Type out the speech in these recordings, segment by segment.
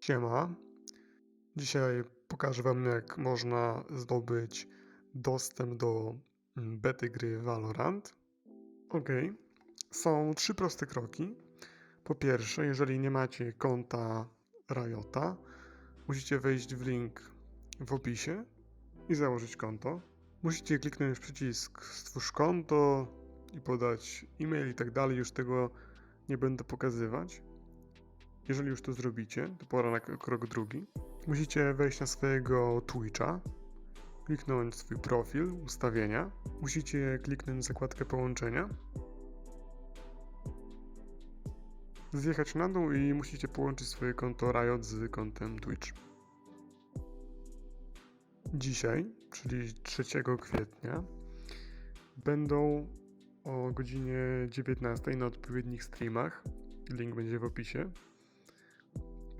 Siema. Dzisiaj pokażę Wam, jak można zdobyć dostęp do mm, bety gry Valorant. Ok, są trzy proste kroki. Po pierwsze, jeżeli nie macie konta Riota, musicie wejść w link w opisie i założyć konto. Musicie kliknąć przycisk Stwórz konto i podać e-mail i tak dalej. Już tego nie będę pokazywać. Jeżeli już to zrobicie, to pora na krok drugi. Musicie wejść na swojego Twitcha, kliknąć swój profil, ustawienia. Musicie kliknąć zakładkę połączenia. Zjechać na dół i musicie połączyć swoje konto Riot z kontem Twitch. Dzisiaj, czyli 3 kwietnia, będą o godzinie 19 na odpowiednich streamach. Link będzie w opisie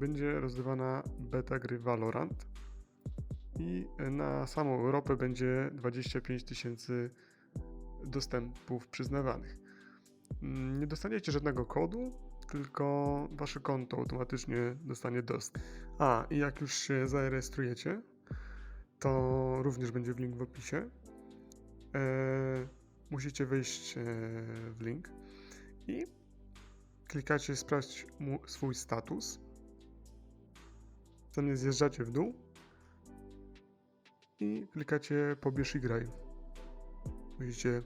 będzie rozdawana beta gry Valorant i na samą Europę będzie 25 tysięcy dostępów przyznawanych. Mm, Nie dostaniecie żadnego kodu, tylko wasze konto automatycznie dostanie dostęp. A, i jak już się zarejestrujecie, to również będzie link w opisie. E, musicie wejść e, w link i klikacie sprawdź mu, swój status. Następnie zjeżdżacie w dół i klikacie pobierz i graj. Musicie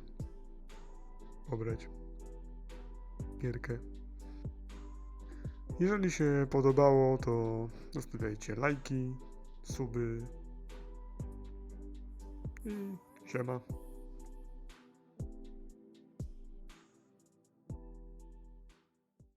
pobrać gierkę. Jeżeli się podobało, to zostawiajcie lajki, suby i siema.